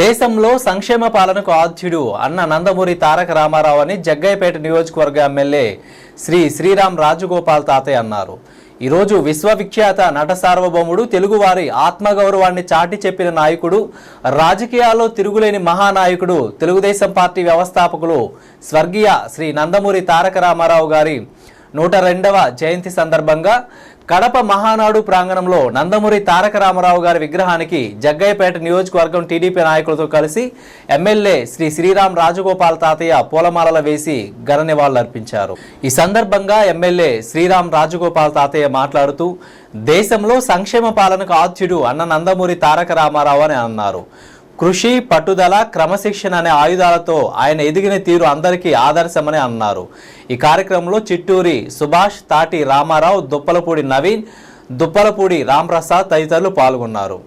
దేశంలో సంక్షేమ పాలనకు ఆద్యుడు అన్న నందమూరి తారక రామారావు అని జగ్గయ్యపేట నియోజకవర్గ ఎమ్మెల్యే శ్రీ శ్రీరామ్ రాజగోపాల్ తాతయ్య అన్నారు. ఈరోజు విశ్వవిఖ్యాత నట సార్వభౌముడు తెలుగువారి ఆత్మగౌరవాన్ని చాటి చెప్పిన నాయకుడు రాజకీయాల్లో తిరుగులేని మహానాయకుడు తెలుగుదేశం పార్టీ వ్యవస్థాపకులు స్వర్గీయ శ్రీ నందమూరి తారక రామారావు గారి నూట రెండవ జయంతి సందర్భంగా కడప మహానాడు ప్రాంగణంలో నందమూరి తారక రామారావు గారి విగ్రహానికి జగ్గయ్యపేట నియోజకవర్గం టీడీపీ నాయకులతో కలిసి ఎమ్మెల్యే శ్రీ శ్రీరామ్ రాజగోపాల్ తాతయ్య పూలమాలలు వేసి ఘన నివాళులర్పించారు ఈ సందర్భంగా ఎమ్మెల్యే శ్రీరామ్ రాజగోపాల్ తాతయ్య మాట్లాడుతూ దేశంలో సంక్షేమ పాలనకు ఆద్యుడు అన్న నందమూరి తారక రామారావు అని అన్నారు. కృషి పట్టుదల క్రమశిక్షణ అనే ఆయుధాలతో ఆయన ఎదిగిన తీరు అందరికీ ఆదర్శమని అన్నారు. ఈ కార్యక్రమంలో చిట్టూరి సుభాష్ తాటి రామారావు దుప్పలపూడి నవీన్ దుప్పలపూడి రాంప్రసాద్ తదితరులు పాల్గొన్నారు.